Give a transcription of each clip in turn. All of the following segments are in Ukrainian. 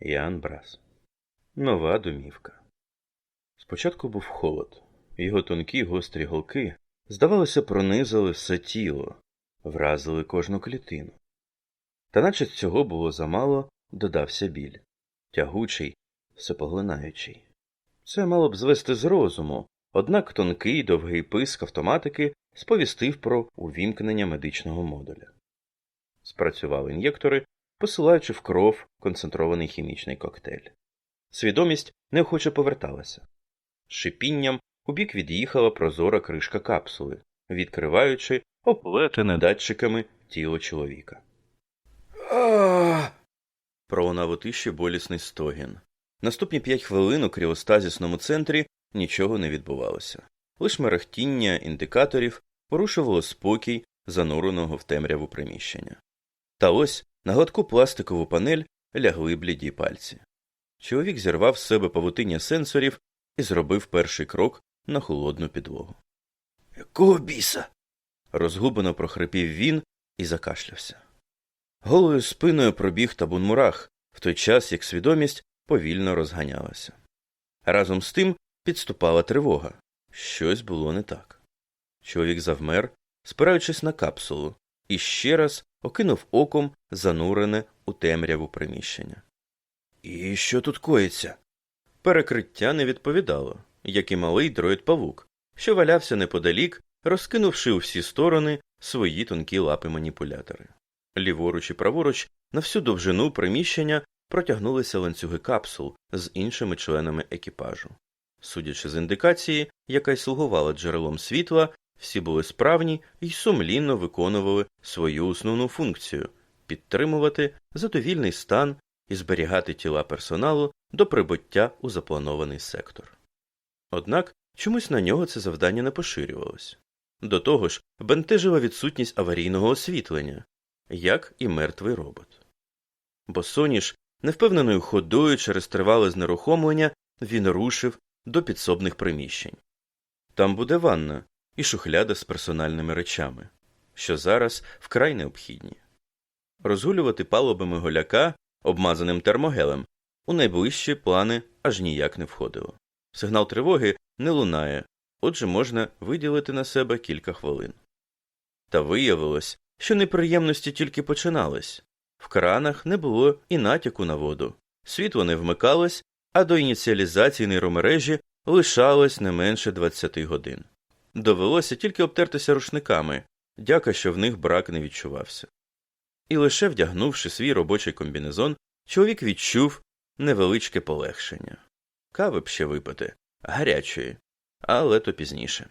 Ян Брас. Нова домівка. Спочатку був холод. Його тонкі гострі голки, здавалося, пронизали все тіло, вразили кожну клітину. Та наче цього було замало, додався біль тягучий, всепоглинаючий. Це мало б звести з розуму, однак тонкий довгий писк автоматики сповістив про увімкнення медичного модуля. Спрацювали ін'єктори, посилаючи в кров концентрований хімічний коктейль. Свідомість неохоче поверталася. Шипінням убік від'їхала прозора кришка капсули, відкриваючи оплетене датчиками тіло чоловіка. Пролунав у тиші болісний стогін. Наступні п'ять хвилин у кріостазісному центрі нічого не відбувалося. Лиш мерехтіння індикаторів порушувало спокій зануреного в темряву приміщення. Та ось на гладку пластикову панель лягли бліді пальці. Чоловік зірвав з себе павутиння сенсорів і зробив перший крок на холодну підлогу. Якого біса? розгублено прохрипів він і закашлявся. Голою спиною пробіг табун мурах, в той час як свідомість повільно розганялася. Разом з тим підступала тривога. Щось було не так. Чоловік завмер, спираючись на капсулу, і ще раз окинув оком занурене у темряву приміщення. І що тут коїться? Перекриття не відповідало, як і малий дроїд павук, що валявся неподалік, розкинувши у всі сторони свої тонкі лапи маніпулятори. Ліворуч і праворуч на всю довжину приміщення протягнулися ланцюги капсул з іншими членами екіпажу. Судячи з індикації, яка й слугувала джерелом світла, всі були справні і сумлінно виконували свою основну функцію підтримувати задовільний стан і зберігати тіла персоналу до прибуття у запланований сектор. Однак чомусь на нього це завдання не поширювалось. До того ж, бентежила відсутність аварійного освітлення, як і мертвий робот. Бо соніш, невпевненою ходою через тривале знерухомлення, він рушив до підсобних приміщень. Там буде ванна і шухляда з персональними речами, що зараз вкрай необхідні. Розгулювати палубами голяка, обмазаним термогелем, у найближчі плани аж ніяк не входило. Сигнал тривоги не лунає, отже можна виділити на себе кілька хвилин. Та виявилось, що неприємності тільки починались. В кранах не було і натяку на воду, світло не вмикалось, а до ініціалізації нейромережі лишалось не менше 20 годин. Довелося тільки обтертися рушниками, дяка, що в них брак не відчувався. І лише вдягнувши свій робочий комбінезон, чоловік відчув невеличке полегшення. Кави б ще випити, гарячої, але то пізніше.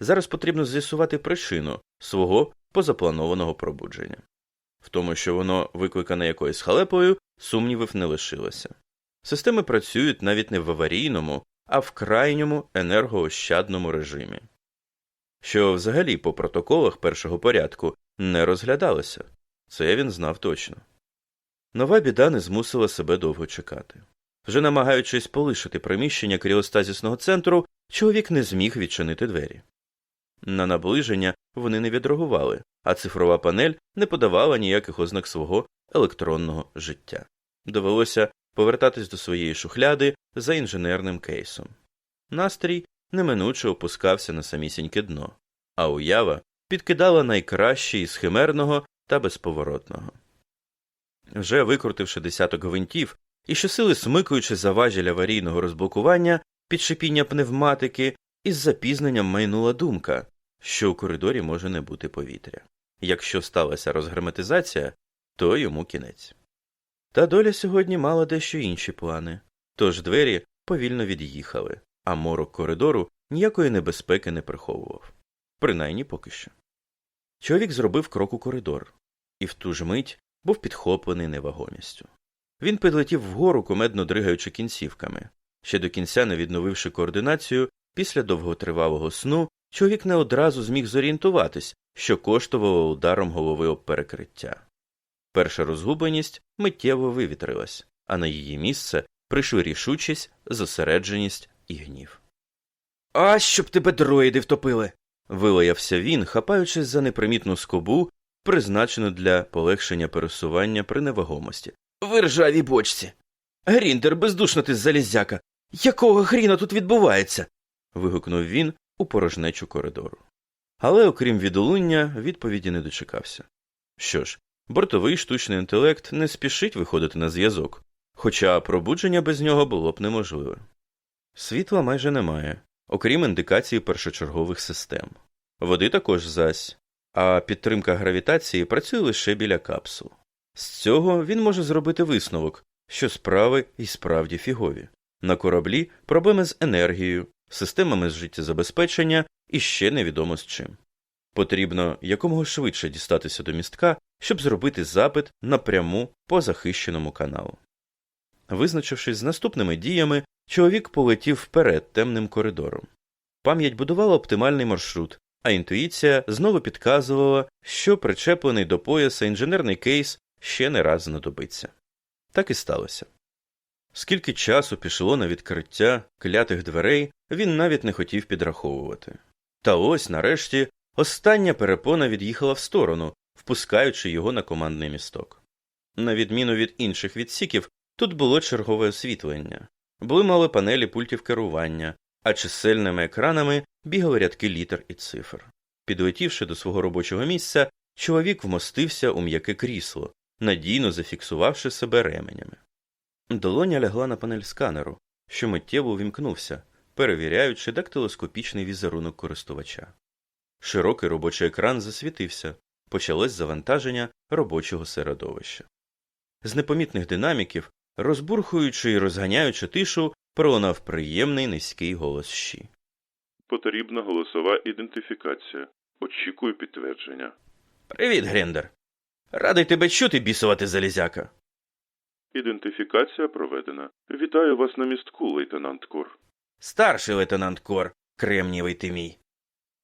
Зараз потрібно з'ясувати причину свого позапланованого пробудження. В тому, що воно викликане якоюсь халепою, сумнівів не лишилося. Системи працюють навіть не в аварійному, а в крайньому енергоощадному режимі, що взагалі по протоколах першого порядку не розглядалося. Це він знав точно. Нова біда не змусила себе довго чекати. Вже намагаючись полишити приміщення кріостазісного центру, чоловік не зміг відчинити двері. На наближення вони не відреагували, а цифрова панель не подавала ніяких ознак свого електронного життя. Довелося повертатись до своєї шухляди за інженерним кейсом. Настрій неминуче опускався на самісіньке дно, а уява підкидала найкраще із химерного та безповоротного. Вже викрутивши десяток гвинтів і щосили смикуючи за важіль аварійного розблокування під шипіння пневматики, із запізненням майнула думка, що у коридорі може не бути повітря. Якщо сталася розгерметизація, то йому кінець. Та доля сьогодні мала дещо інші плани, тож двері повільно від'їхали, а морок коридору ніякої небезпеки не приховував. Принаймні поки що. Чоловік зробив крок у коридор, і в ту ж мить був підхоплений невагомістю. Він підлетів вгору, кумедно дригаючи кінцівками. Ще до кінця не відновивши координацію, після довготривалого сну чоловік не одразу зміг зорієнтуватись, що коштувало ударом голови об перекриття. Перша розгубленість миттєво вивітрилась, а на її місце прийшли рішучість, зосередженість і гнів. А щоб тебе дроїди втопили. вилаявся він, хапаючись за непримітну скобу, призначену для полегшення пересування при невагомості. В ржавій бочці. Гріндер, бездушно ти залізяка. Якого хріна тут відбувається? вигукнув він у порожнечу коридору. Але, окрім відлуння, відповіді не дочекався. Що ж, бортовий штучний інтелект не спішить виходити на зв'язок, хоча пробудження без нього було б неможливе. Світла майже немає, окрім індикації першочергових систем. Води також зась, а підтримка гравітації працює лише біля капсул. З цього він може зробити висновок, що справи і справді фігові. На кораблі проблеми з енергією, системами з життєзабезпечення і ще невідомо з чим. Потрібно якомога швидше дістатися до містка, щоб зробити запит напряму по захищеному каналу. Визначившись з наступними діями, чоловік полетів вперед темним коридором. Пам'ять будувала оптимальний маршрут, а інтуїція знову підказувала, що причеплений до пояса інженерний кейс ще не раз знадобиться. Так і сталося. Скільки часу пішло на відкриття клятих дверей, він навіть не хотів підраховувати. Та ось, нарешті, остання перепона від'їхала в сторону, впускаючи його на командний місток. На відміну від інших відсіків, тут було чергове освітлення, були мали панелі пультів керування, а чисельними екранами бігали рядки літер і цифр. Підлетівши до свого робочого місця, чоловік вмостився у м'яке крісло, надійно зафіксувавши себе ременями. Долоня лягла на панель сканеру, що миттєво увімкнувся, перевіряючи дактилоскопічний візерунок користувача. Широкий робочий екран засвітився, почалось завантаження робочого середовища. З непомітних динаміків, розбурхуючи і розганяючи тишу, пролунав приємний низький голос щі. Потрібна голосова ідентифікація. Очікую підтвердження. Привіт, Грендер. Радий тебе чути, бісувати залізяка. Ідентифікація проведена. Вітаю вас на містку, лейтенант Кор. Старший лейтенант Кор, кремнівий ти мій.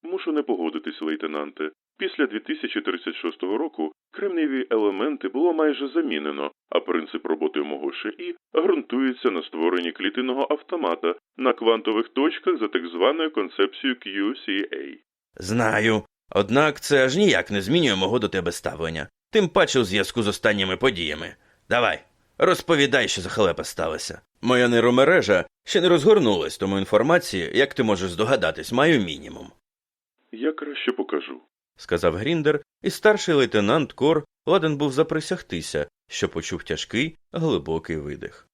Мушу не погодитись, лейтенанте. Після 2036 року кремнієві елементи було майже замінено, а принцип роботи мого ШІ ґрунтується на створенні клітинного автомата на квантових точках за так званою концепцією QCA. Знаю. Однак це аж ніяк не змінює мого до тебе ставлення, тим паче у зв'язку з останніми подіями. Давай, розповідай, що за халепа сталося. Моя нейромережа ще не розгорнулась, тому інформації, як ти можеш здогадатись, маю мінімум, Я краще покажу. Сказав Гріндер, і старший лейтенант Кор ладен був заприсягтися, що почув тяжкий, глибокий видих.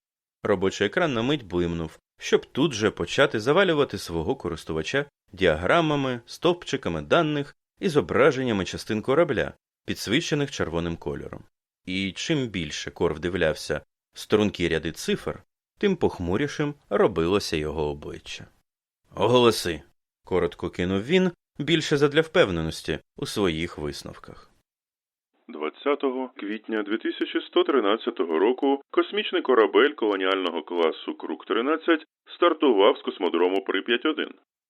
Робочий екран на мить блимнув, щоб тут же почати завалювати свого користувача діаграмами, стовпчиками даних і зображеннями частин корабля, підсвічених червоним кольором. І чим більше Кор вдивлявся в стрункі ряди цифр, тим похмурішим робилося його обличчя. Оголоси. коротко кинув він, більше задля впевненості у своїх висновках. 20 квітня 2113 року космічний корабель колоніального класу Крук-13 стартував з космодрому Прип'ять-1.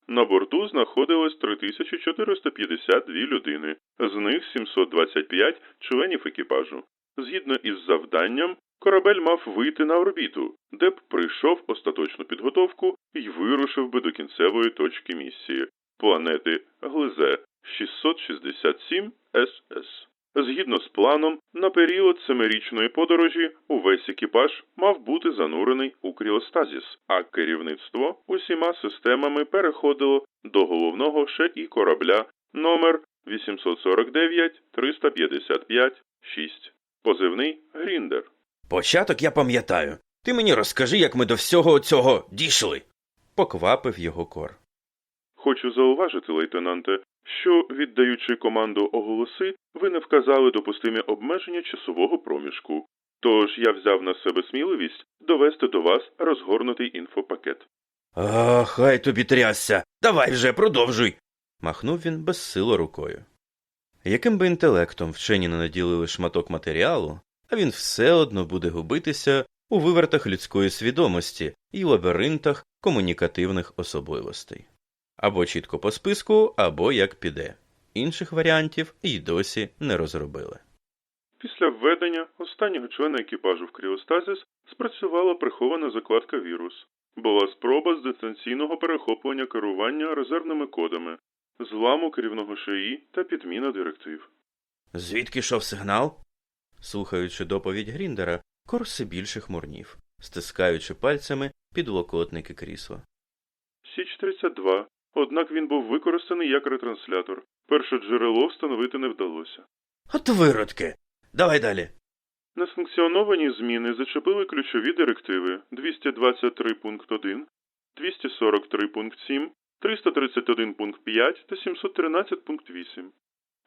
На борту знаходилось 3452 людини, з них 725 членів екіпажу. Згідно із завданням, корабель мав вийти на орбіту, де б пройшов остаточну підготовку і вирушив би до кінцевої точки місії планети Глизе 667 СС. Згідно з планом, на період семирічної подорожі увесь екіпаж мав бути занурений у кріостазіс, а керівництво усіма системами переходило до головного ШІ корабля номер 849 355 6 позивний Гріндер. Початок я пам'ятаю. Ти мені розкажи, як ми до всього цього дійшли. поквапив його кор. Хочу зауважити, лейтенанте, що, віддаючи команду оголоси, ви не вказали допустимі обмеження часового проміжку. Тож я взяв на себе сміливість довести до вас розгорнутий інфопакет. А, хай тобі трясся. Давай вже продовжуй. махнув він безсило рукою. Яким би інтелектом вчені не наділили шматок матеріалу, а він все одно буде губитися у вивертах людської свідомості і лабіринтах комунікативних особливостей. Або чітко по списку, або як піде. Інших варіантів і досі не розробили. Після введення останнього члена екіпажу в кріостазіс спрацювала прихована закладка вірус. Була спроба з дистанційного перехоплення керування резервними кодами, зламу керівного шиї та підміна директив. Звідки йшов сигнал? Слухаючи доповідь Гріндера, Кор все більше хмурнів. стискаючи пальцями підлокотники крісла. Січ 32. Однак він був використаний як ретранслятор. Перше джерело встановити не вдалося. От виродки. Давай далі. Несанкціоновані зміни зачепили ключові директиви 223 пункт 1, 243 пункт 7, 331 пункт та 713 пункт 8.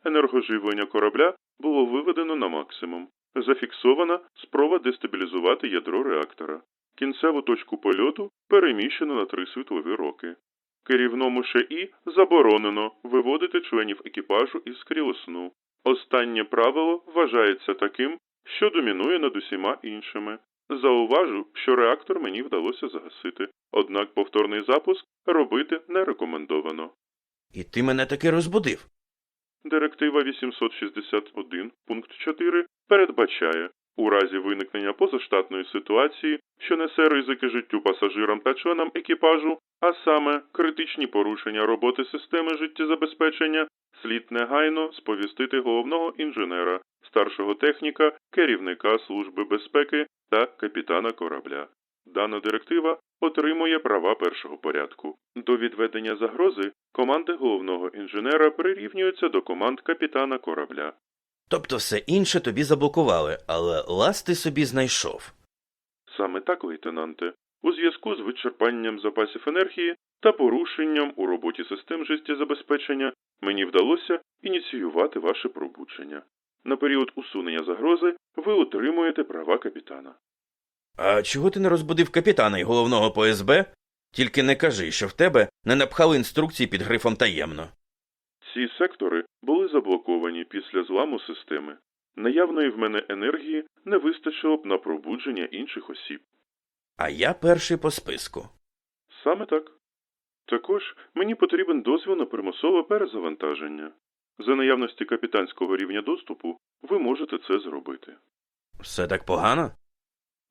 Енергоживлення корабля було виведено на максимум. Зафіксована спроба дестабілізувати ядро реактора. Кінцеву точку польоту переміщено на три світлові роки. Керівному ШІ заборонено виводити членів екіпажу із крілосну. Останнє правило вважається таким, що домінує над усіма іншими. Зауважу, що реактор мені вдалося загасити, однак повторний запуск робити не рекомендовано. І ти мене таки розбудив. Директива 861 пункт 4 передбачає, у разі виникнення позаштатної ситуації, що несе ризики життю пасажирам та членам екіпажу, а саме критичні порушення роботи системи життєзабезпечення, слід негайно сповістити головного інженера, старшого техніка, керівника Служби безпеки та капітана корабля. Дана директива отримує права першого порядку. До відведення загрози команди головного інженера прирівнюються до команд капітана корабля. Тобто все інше тобі заблокували, але лаз ти собі знайшов. Саме так, лейтенанте, у зв'язку з вичерпанням запасів енергії та порушенням у роботі систем життєзабезпечення мені вдалося ініціювати ваше пробудження. На період усунення загрози ви отримуєте права капітана. А чого ти не розбудив капітана і головного по СБ? Тільки не кажи, що в тебе не напхали інструкції під грифом таємно. Ці сектори були заблоковані після зламу системи. Наявної в мене енергії не вистачило б на пробудження інших осіб. А я перший по списку. Саме так. Також мені потрібен дозвіл на примусове перезавантаження. За наявності капітанського рівня доступу ви можете це зробити. Все так погано?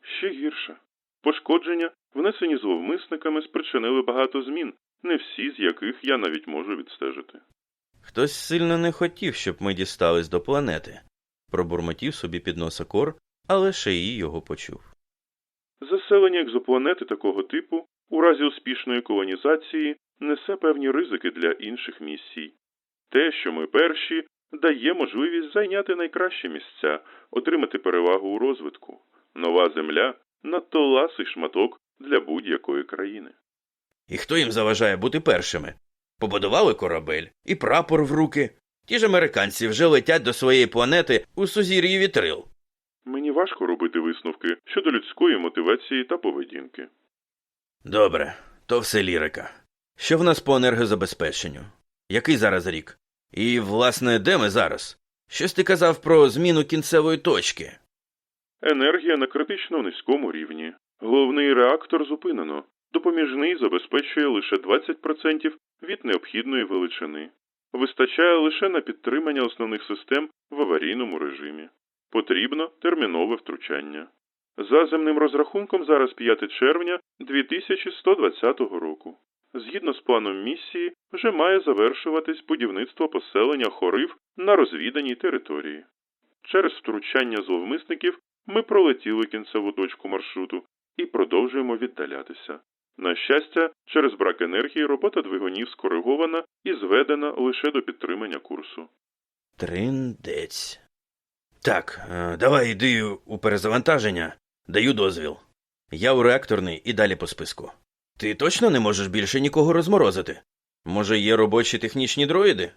Ще гірше. Пошкодження, внесені зловмисниками, спричинили багато змін, не всі з яких я навіть можу відстежити. Хтось сильно не хотів, щоб ми дістались до планети. Пробурмотів собі під носа кор, але Шеї його почув. Заселення екзопланети такого типу у разі успішної колонізації несе певні ризики для інших місій. Те, що ми перші, дає можливість зайняти найкращі місця, отримати перевагу у розвитку. Нова земля надто ласий шматок для будь-якої країни. І хто їм заважає бути першими? Побудували корабель і прапор в руки. Ті ж американці вже летять до своєї планети у сузір'ї вітрил. Мені важко робити висновки щодо людської мотивації та поведінки. Добре, то все лірика. Що в нас по енергозабезпеченню? Який зараз рік? І, власне, де ми зараз? Щось ти казав про зміну кінцевої точки. Енергія на критично низькому рівні. Головний реактор зупинено. Допоміжний забезпечує лише 20% від необхідної величини. Вистачає лише на підтримання основних систем в аварійному режимі. Потрібно термінове втручання. За земним розрахунком зараз 5 червня 2120 року. Згідно з планом місії, вже має завершуватись будівництво поселення хорив на розвіданій території. Через втручання зловмисників ми пролетіли кінцеву точку маршруту і продовжуємо віддалятися. На щастя, через брак енергії робота двигунів скоригована і зведена лише до підтримання курсу. Триндець. Так, е, давай йди у перезавантаження. Даю дозвіл. Я у реакторний і далі по списку. Ти точно не можеш більше нікого розморозити? Може, є робочі технічні дроїди?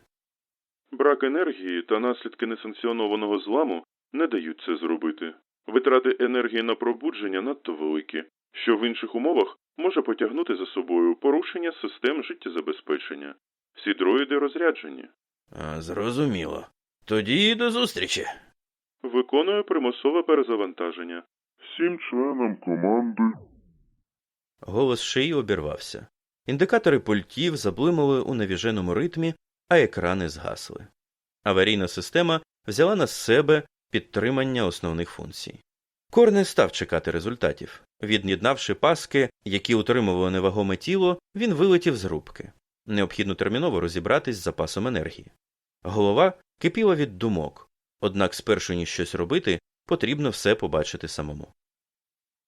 Брак енергії та наслідки несанкціонованого зламу не дають це зробити. Витрати енергії на пробудження надто великі, що в інших умовах може потягнути за собою порушення систем життєзабезпечення. Всі дроїди розряджені. А, зрозуміло. Тоді до зустрічі. Виконую примусове перезавантаження. Всім членам команди Голос шиї обірвався. Індикатори пультів заблимали у навіженому ритмі, а екрани згасли. Аварійна система взяла на себе підтримання основних функцій. Кор не став чекати результатів. Від'єднавши паски, які утримували невагоме тіло, він вилетів з рубки. Необхідно терміново розібратись з запасом енергії. Голова кипіла від думок, однак спершу ніж щось робити, потрібно все побачити самому.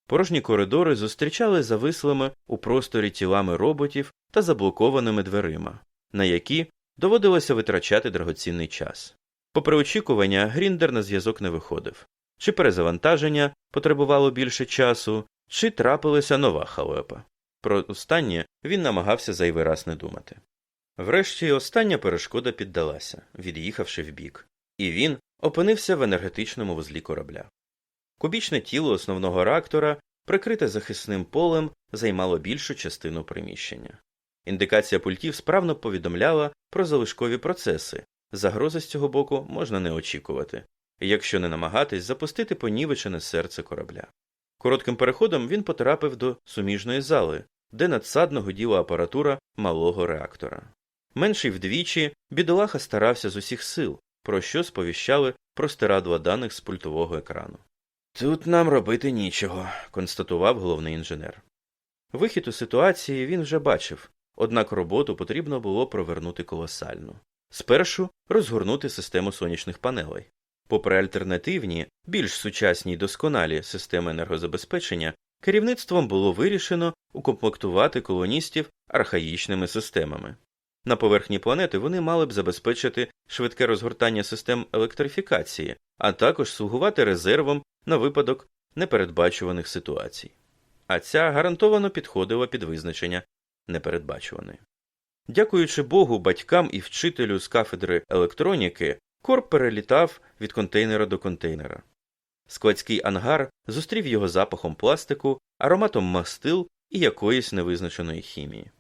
Порожні коридори зустрічали завислими у просторі тілами роботів та заблокованими дверима, на які доводилося витрачати драгоцінний час. Попри очікування, Гріндер на зв'язок не виходив. Чи перезавантаження потребувало більше часу, чи трапилася нова халепа. Про останнє він намагався зайвий раз не думати. Врешті остання перешкода піддалася, від'їхавши вбік, і він опинився в енергетичному вузлі корабля. Кубічне тіло основного реактора, прикрите захисним полем, займало більшу частину приміщення. Індикація пультів справно повідомляла про залишкові процеси, загрози з цього боку можна не очікувати, якщо не намагатись запустити понівечене серце корабля. Коротким переходом він потрапив до суміжної зали, де надсадно годіла апаратура малого реактора. Менший вдвічі, бідолаха старався з усіх сил, про що сповіщали простирадла даних з пультового екрану. Тут нам робити нічого, констатував головний інженер. Вихід у ситуації він вже бачив, однак роботу потрібно було провернути колосально. Спершу розгорнути систему сонячних панелей. Попри альтернативні, більш сучасні й досконалі системи енергозабезпечення, керівництвом було вирішено укомплектувати колоністів архаїчними системами. На поверхні планети вони мали б забезпечити швидке розгортання систем електрифікації, а також слугувати резервом на випадок непередбачуваних ситуацій. А ця гарантовано підходила під визначення непередбачуваної. Дякуючи Богу, батькам і вчителю з кафедри електроніки, Корп перелітав від контейнера до контейнера. Складський ангар зустрів його запахом пластику, ароматом мастил і якоїсь невизначеної хімії.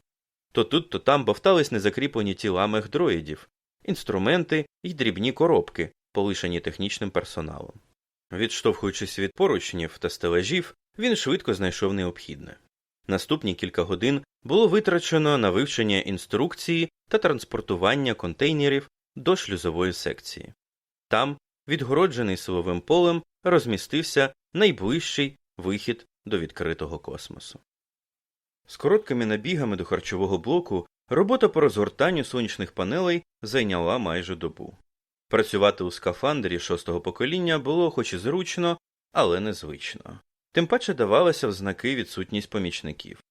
То тут, то там бовтались незакріплені тіла мехдроїдів, інструменти й дрібні коробки, полишені технічним персоналом. Відштовхуючись від поручнів та стележів, він швидко знайшов необхідне. Наступні кілька годин було витрачено на вивчення інструкції та транспортування контейнерів до шлюзової секції. Там, відгороджений силовим полем, розмістився найближчий вихід до відкритого космосу. З короткими набігами до харчового блоку робота по розгортанню сонячних панелей зайняла майже добу. Працювати у скафандрі шостого покоління було хоч і зручно, але незвично. Тим паче давалася в знаки відсутність помічників.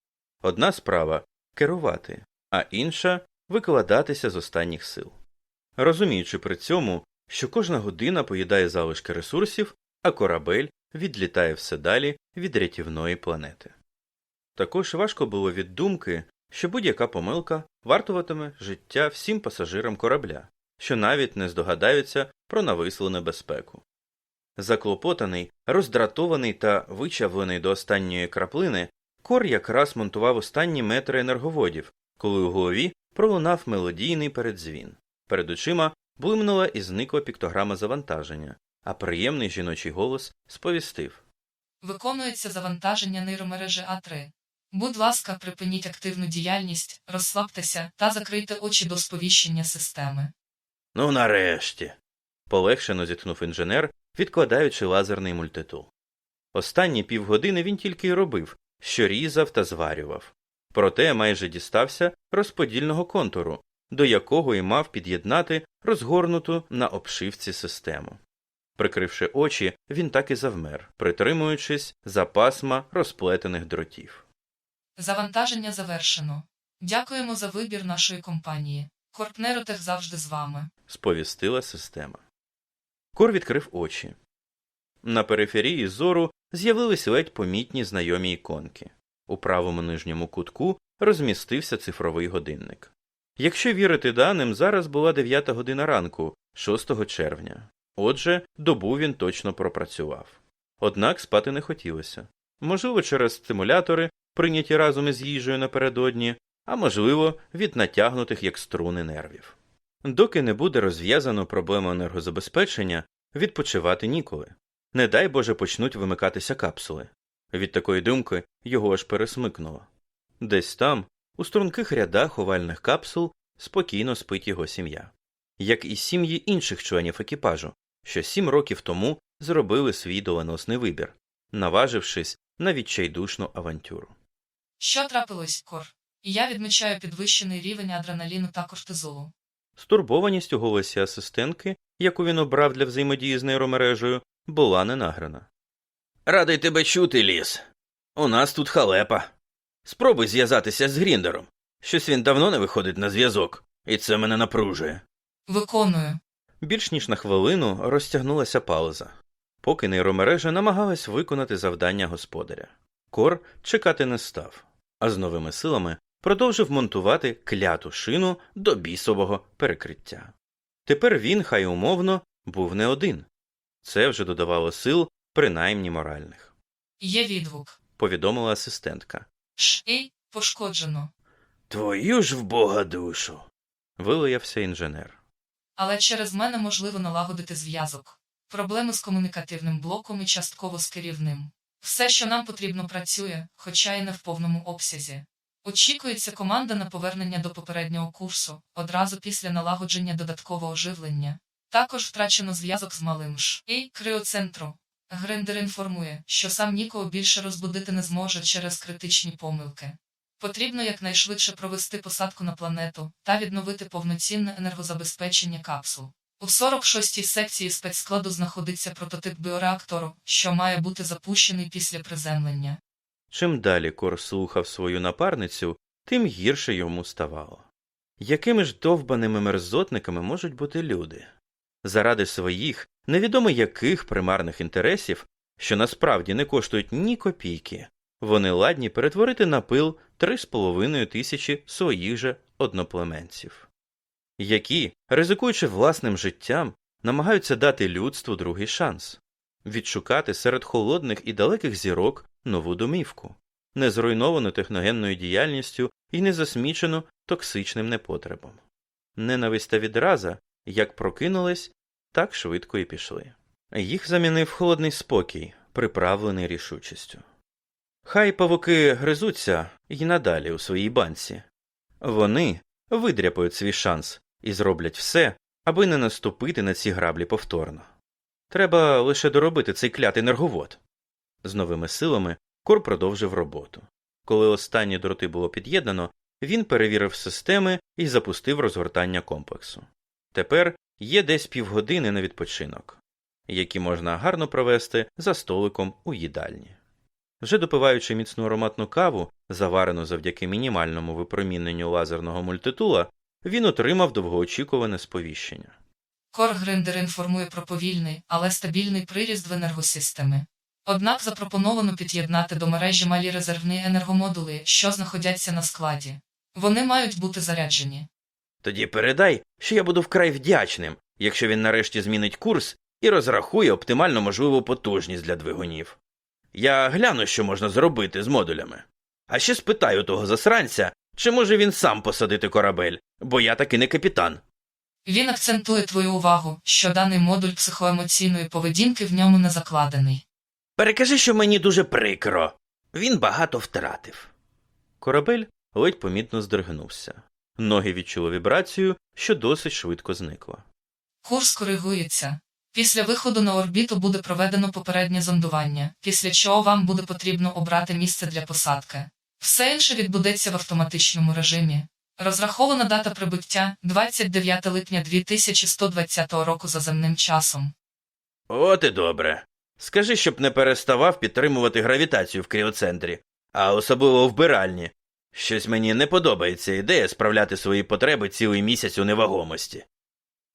Одна справа керувати, а інша викладатися з останніх сил. Розуміючи при цьому, що кожна година поїдає залишки ресурсів, а корабель відлітає все далі від рятівної планети. Також важко було від думки, що будь-яка помилка вартуватиме життя всім пасажирам корабля, що навіть не здогадаються про навислу небезпеку. Заклопотаний, роздратований та вичавлений до останньої краплини, Кор якраз монтував останні метри енерговодів, коли у голові пролунав мелодійний передзвін. Перед очима блимнула і зникла піктограма завантаження, а приємний жіночий голос сповістив. Виконується завантаження нейромережі А3. Будь ласка, припиніть активну діяльність, розслабтеся та закрийте очі до сповіщення системи. Ну, нарешті. полегшено зітхнув інженер, відкладаючи лазерний мультитул. Останні півгодини він тільки й робив, що різав та зварював. Проте майже дістався розподільного контуру, до якого й мав під'єднати розгорнуту на обшивці систему. Прикривши очі, він так і завмер, притримуючись за пасма розплетених дротів. Завантаження завершено. Дякуємо за вибір нашої компанії. Корпнеротех завжди з вами. сповістила система. Кор відкрив очі. На периферії зору з'явились ледь помітні знайомі іконки. У правому нижньому кутку розмістився цифровий годинник. Якщо вірити даним, зараз була 9 година ранку, 6 червня. Отже, добу він точно пропрацював. Однак спати не хотілося. Можливо, через стимулятори, прийняті разом із їжею напередодні, а можливо, від натягнутих як струни нервів. Доки не буде розв'язано проблему енергозабезпечення, відпочивати ніколи. Не дай Боже почнуть вимикатися капсули. Від такої думки його аж пересмикнуло. Десь там, у струнких рядах овальних капсул, спокійно спить його сім'я, як і сім'ї інших членів екіпажу, що сім років тому зробили свій доленосний вибір, наважившись на відчайдушну авантюру. Що трапилось, Кор? Я відмічаю підвищений рівень адреналіну та кортизолу. Стурбованість у голосі асистентки, яку він обрав для взаємодії з нейромережею, була ненаграна. Радий тебе чути, ліс. У нас тут халепа. Спробуй зв'язатися з Гріндером. Щось він давно не виходить на зв'язок, і це мене напружує. Виконую. Більш ніж на хвилину розтягнулася пауза, поки нейромережа намагалась виконати завдання господаря. Кор чекати не став, а з новими силами продовжив монтувати кляту шину до бісового перекриття. Тепер він, хай умовно, був не один. Це вже додавало сил, принаймні моральних, Є відгук. повідомила асистентка. Ш. Ей, пошкоджено. Твою ж в бога душу. вилаявся інженер. Але через мене можливо налагодити зв'язок. Проблеми з комунікативним блоком і частково з керівним. Все, що нам потрібно, працює, хоча й не в повному обсязі. Очікується команда на повернення до попереднього курсу, одразу після налагодження додаткового живлення. Також втрачено зв'язок з малим Ш. І криоцентру. Грендер інформує, що сам нікого більше розбудити не зможе через критичні помилки. Потрібно якнайшвидше провести посадку на планету та відновити повноцінне енергозабезпечення капсул. У 46-й секції спецскладу знаходиться прототип біореактору, що має бути запущений після приземлення. Чим далі Кор слухав свою напарницю, тим гірше йому ставало. Якими ж довбаними мерзотниками можуть бути люди? Заради своїх, невідомо яких примарних інтересів, що насправді не коштують ні копійки, вони ладні перетворити на пил три з половиною тисячі своїх же одноплеменців, які, ризикуючи власним життям, намагаються дати людству другий шанс відшукати серед холодних і далеких зірок нову домівку, не зруйновану техногенною діяльністю і не засмічену токсичним непотребом. Ненависть та відраза, як прокинулись, так швидко і пішли. Їх замінив холодний спокій, приправлений рішучістю. Хай павуки гризуться і надалі у своїй банці. Вони видряпають свій шанс і зроблять все, аби не наступити на ці граблі повторно. Треба лише доробити цей клятий енерговод. З новими силами Кор продовжив роботу. Коли останні дроти було під'єднано, він перевірив системи і запустив розгортання комплексу. Тепер є десь півгодини на відпочинок, які можна гарно провести за столиком у їдальні. Вже допиваючи міцну ароматну каву, заварену завдяки мінімальному випроміненню лазерного мультитула, він отримав довгоочікуване сповіщення. Кор Гриндер інформує про повільний, але стабільний приріст в енергосистеми. Однак запропоновано під'єднати до мережі малі резервні енергомодули, що знаходяться на складі. Вони мають бути заряджені. Тоді передай, що я буду вкрай вдячним, якщо він нарешті змінить курс і розрахує оптимально можливу потужність для двигунів. Я гляну, що можна зробити з модулями. А ще спитаю того засранця, чи може він сам посадити корабель, бо я таки не капітан. Він акцентує твою увагу, що даний модуль психоемоційної поведінки в ньому не закладений. Перекажи, що мені дуже прикро. Він багато втратив. Корабель ледь помітно здригнувся. Ноги відчули вібрацію, що досить швидко зникла. Курс коригується. Після виходу на орбіту буде проведено попереднє зондування, після чого вам буде потрібно обрати місце для посадки. Все інше відбудеться в автоматичному режимі. Розрахована дата прибуття 29 липня 2120 року за земним часом. От і добре. Скажи, щоб не переставав підтримувати гравітацію в кріоцентрі, а особливо в вбиральні. Щось мені не подобається ідея справляти свої потреби цілий місяць у невагомості.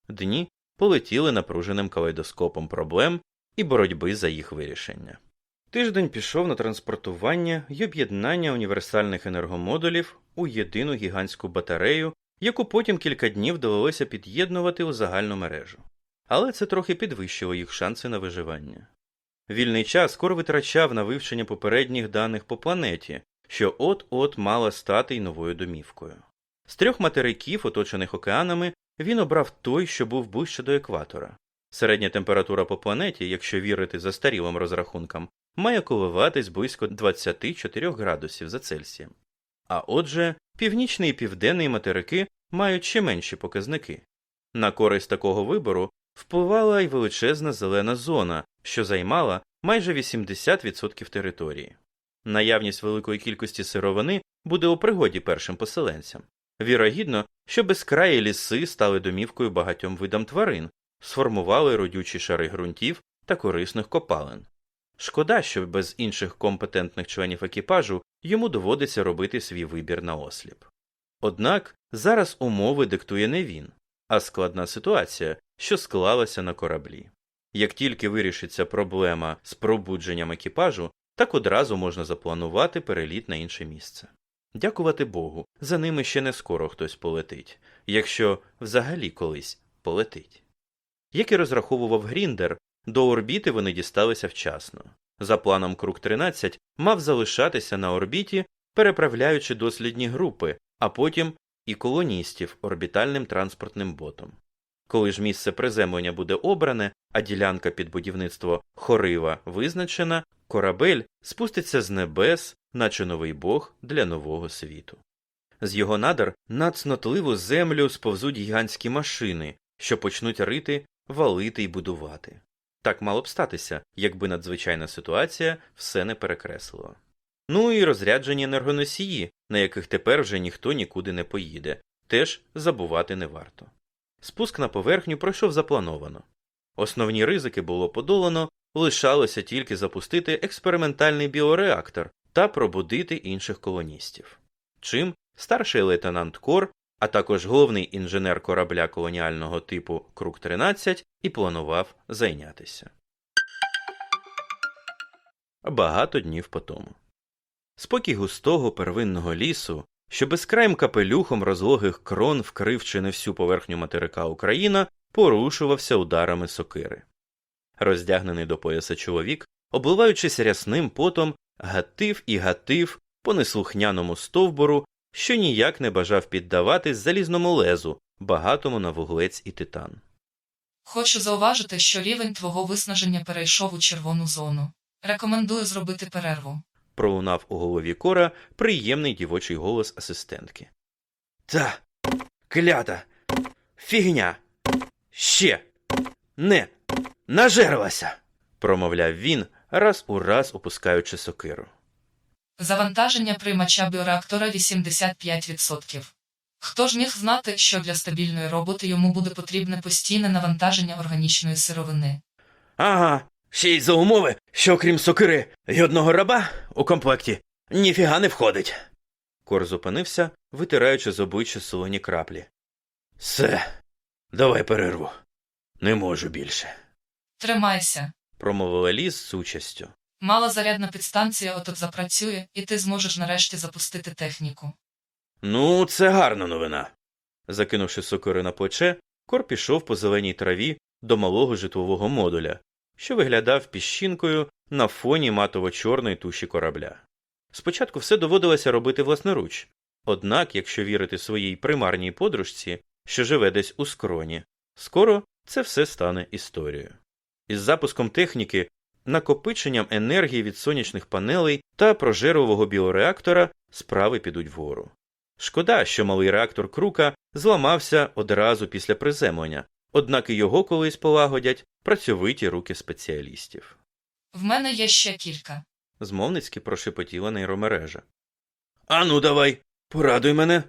Дні полетіли напруженим калейдоскопом проблем і боротьби за їх вирішення. Тиждень пішов на транспортування й об'єднання універсальних енергомодулів у єдину гігантську батарею, яку потім кілька днів довелося під'єднувати у загальну мережу. Але це трохи підвищило їх шанси на виживання. Вільний час Кор витрачав на вивчення попередніх даних по планеті, що от-от мала стати й новою домівкою. З трьох материків, оточених океанами, він обрав той, що був ближче до екватора. Середня температура по планеті, якщо вірити застарілим розрахункам, має коливатись близько 24 градусів за Цельсієм. А отже, північний і південний материки мають ще менші показники. На користь такого вибору впливала й величезна зелена зона, що займала майже 80% території. Наявність великої кількості сировини буде у пригоді першим поселенцям. Вірогідно, що безкраї ліси стали домівкою багатьом видам тварин, сформували родючі шари ґрунтів та корисних копалин. Шкода, що без інших компетентних членів екіпажу йому доводиться робити свій вибір на осліп. Однак зараз умови диктує не він, а складна ситуація, що склалася на кораблі. Як тільки вирішиться проблема з пробудженням екіпажу, так одразу можна запланувати переліт на інше місце. Дякувати Богу, за ними ще не скоро хтось полетить, якщо взагалі колись полетить. Як і розраховував Гріндер, до орбіти вони дісталися вчасно. За планом Круг 13 мав залишатися на орбіті, переправляючи дослідні групи, а потім і колоністів орбітальним транспортним ботом. Коли ж місце приземлення буде обране, а ділянка під будівництво хорива визначена, корабель спуститься з небес, наче новий бог для нового світу. З його надр на цнотливу землю сповзуть гігантські машини, що почнуть рити, валити й будувати. Так мало б статися, якби надзвичайна ситуація все не перекреслила. Ну і розряджені енергоносії, на яких тепер вже ніхто нікуди не поїде, теж забувати не варто. Спуск на поверхню пройшов заплановано. Основні ризики було подолано, лишалося тільки запустити експериментальний біореактор та пробудити інших колоністів. Чим старший лейтенант Кор, а також головний інженер корабля колоніального типу Круг 13 і планував зайнятися. Багато днів по тому. Спокій густого первинного лісу, що безкраїм капелюхом розлогих крон вкрив чи не всю поверхню материка Україна, порушувався ударами сокири. Роздягнений до пояса чоловік, обливаючись рясним потом, гатив і гатив по неслухняному стовбуру, що ніяк не бажав піддаватись залізному лезу, багатому на вуглець і титан. Хочу зауважити, що рівень твого виснаження перейшов у червону зону. Рекомендую зробити перерву. пролунав у голові кора приємний дівочий голос асистентки. Та клята фігня. Ще не нажерлася. промовляв він, раз у раз опускаючи сокиру. Завантаження приймача біореактора 85%. Хто ж міг знати, що для стабільної роботи йому буде потрібне постійне навантаження органічної сировини? Ага, ще й за умови, що окрім сокири й одного раба у комплекті ніфіга не входить. Кор зупинився, витираючи з обличчя солоні краплі. Все, давай перерву. Не можу більше, Тримайся. промовила ліс з участю. Малозарядна підстанція отот запрацює, і ти зможеш нарешті запустити техніку. Ну, це гарна новина. Закинувши сокири на плече, Кор пішов по зеленій траві до малого житлового модуля, що виглядав піщинкою на фоні матово-чорної туші корабля. Спочатку все доводилося робити власноруч, однак, якщо вірити своїй примарній подружці, що живе десь у скроні, скоро це все стане історією. Із запуском техніки, накопиченням енергії від сонячних панелей та прожерливого біореактора справи підуть вгору. Шкода, що малий реактор Крука зламався одразу після приземлення, однак і його колись полагодять працьовиті руки спеціалістів. В мене є ще кілька. Змовницьки прошепотіла нейромережа. Ану, давай, порадуй мене.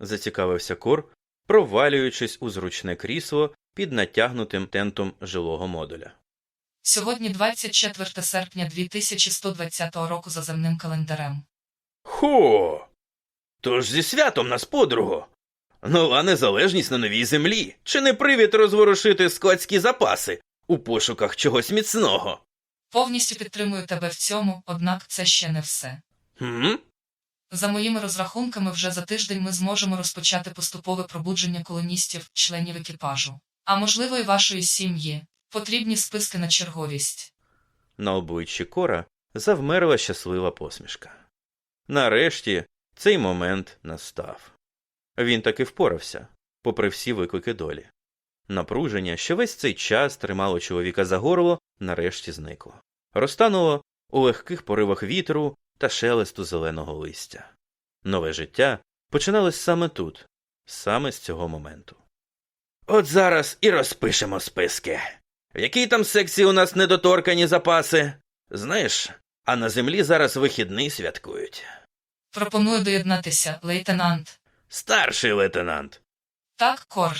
зацікавився Кор, провалюючись у зручне крісло під натягнутим тентом жилого модуля. Сьогодні 24 серпня 2120 року за земним календарем. Хо. Тож зі святом нас, подруго. Нова незалежність на новій землі. Чи не привід розворушити складські запаси у пошуках чогось міцного? Повністю підтримую тебе в цьому, однак це ще не все. Хм? За моїми розрахунками, вже за тиждень ми зможемо розпочати поступове пробудження колоністів, членів екіпажу. А можливо, і вашої сім'ї. Потрібні списки на черговість. На обличчі Кора завмерла щаслива посмішка. Нарешті цей момент настав. Він таки впорався, попри всі виклики долі. Напруження, що весь цей час тримало чоловіка за горло, нарешті зникло. Розтануло у легких поривах вітру та шелесту зеленого листя. Нове життя починалось саме тут, саме з цього моменту. От зараз і розпишемо списки. В якій там секції у нас недоторкані запаси? Знаєш, а на землі зараз вихідний святкують. Пропоную доєднатися, лейтенант. Старший лейтенант. Так, Кор.